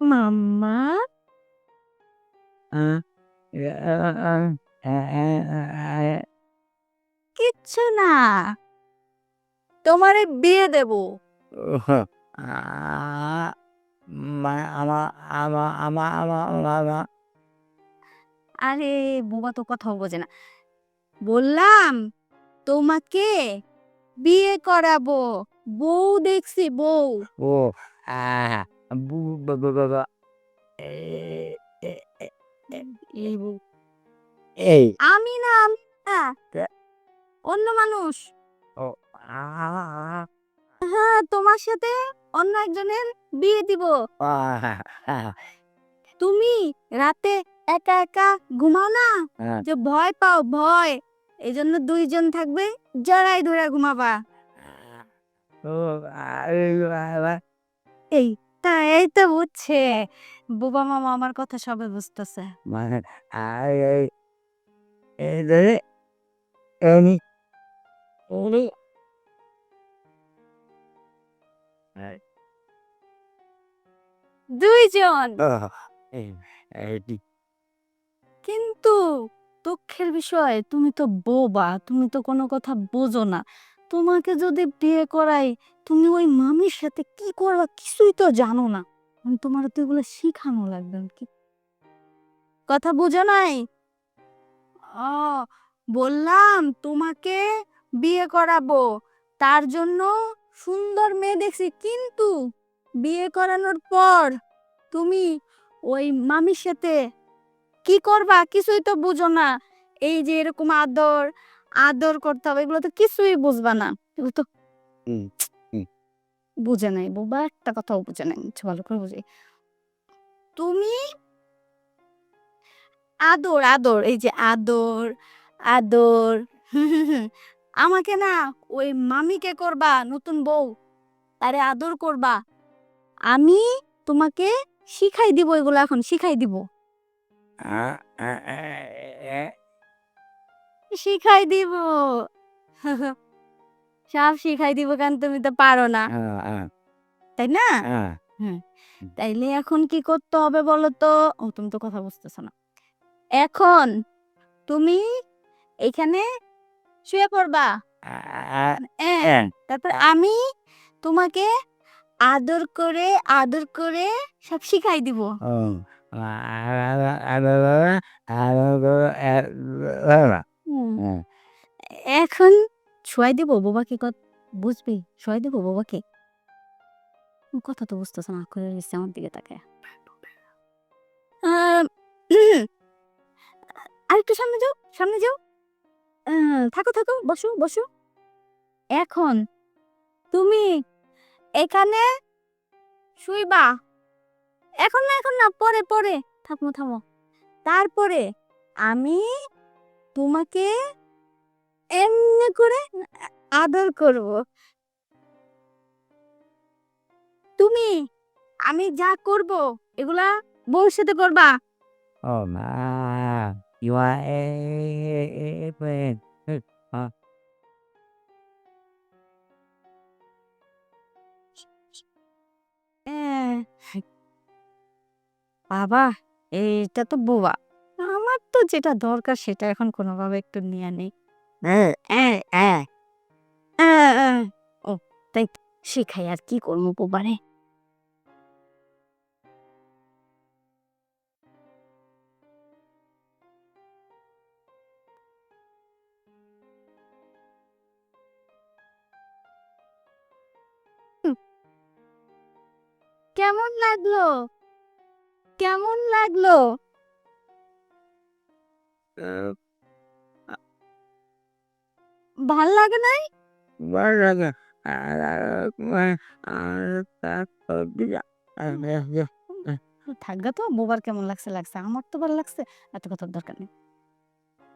মাম্মা কিচ্ছু না। তোমারে বিয়ে দেব। আরে বোবা তো কথা বোঝে না। বললাম তোমাকে বিয়ে করাবো। বউ দেখছি বউ। ও আ এই আমি না আমি না অন্য মানুষ ও হ্যাঁ তোমার সাথে অন্য একজনের বিয়ে দিব তুমি রাতে একা একা ঘুমাও না হ্যাঁ। যে ভয় পাও ভয় এই জন্য দুইজন থাকবে জড়াই ধরে ঘুমাবা এই তা এই তো বুঝছে। বোবা মামা আমার কথা সবে বুঝতেছে। মানে আই এই এই ধরে এনি দুইজন? এই এই কিন্তু দুঃখের বিষয় তুমি তো বোবা তুমি তো কোনো কথা বোঝো না। তোমাকে যদি বিয়ে করাই, তুমি ওই মামির সাথে কি করবা কিছুই তো জানো না। আমি তোমার তো এগুলো শিখানো লাগবে কি কথা বুঝো নাই? ও, বললাম তোমাকে বিয়ে করাবো। তার জন্য সুন্দর মেয়ে দেখছি, কিন্তু বিয়ে করানোর পর তুমি ওই মামির সাথে কি করবা কিছুই তো বুঝো না। এই যে এরকম আদর আদর করতে হবে এগুলো তো কিছুই বুঝবা না এগুলো তো। বুঝে নাই বোবা একটা কথাও বুঝে নাই ভালো করে বুঝি তুমি আদর আদর এই যে আদর আদর হুম, হুম, হুম। আমাকে না ওই মামিকে করবা নতুন বউ তারে আদর করবা আমি তোমাকে শিখাই দিব এগুলো এখন শিখাই দিব শিখাই দিব সব শিখাই দিব কারণ তুমি তো পারো না তাই না তাইলে এখন কি করতে হবে বলো তো ও তুমি তো কথা বুঝতেছো না এখন তুমি এখানে শুয়ে পড়বা তারপর আমি তোমাকে আদর করে আদর করে সব শিখাই দিব ও হুম। এখন শুয়াই দিব বাবাকে কত বুঝবি? শুয়াই দিব বাবাকে? কথা তো বুঝতেছ না করে গেছে আমার দিকে তাকায়। আহ, উম, আরেকটু সামনে যাও সামনে যাও। আহ, থাকো থাকো বসো বসো। এখন তুমি এখানে শুইবা। এখন না এখন না পরে পরে। থামো থামো। তারপরে আমি তোমাকে এমনি করে আদর করব। তুমি আমি যা করব এগুলা বউর সাথে করবা a friend. এহ, বাবা এইটা তো বোবা। তো যেটা দরকার সেটা এখন কোনোভাবে একটু নিয়ে নেই। ও তাই শিখাই আর কি করব কেমন লাগল? কেমন লাগল? ভালো লাগে নাই? Baraga. থাকবে তো বোবার কেমন লাগছে লাগছে। আমার তো ভালো লাগছে এত কথার দরকার নেই।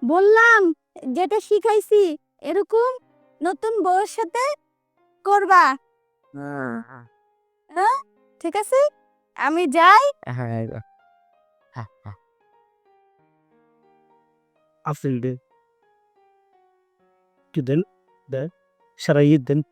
বললাম যেটা শিখাইছি এরকম নতুন বউয়ের সাথে করবা। ঠিক আছে? আমি যাই। أصل جدا ده شرعي جدا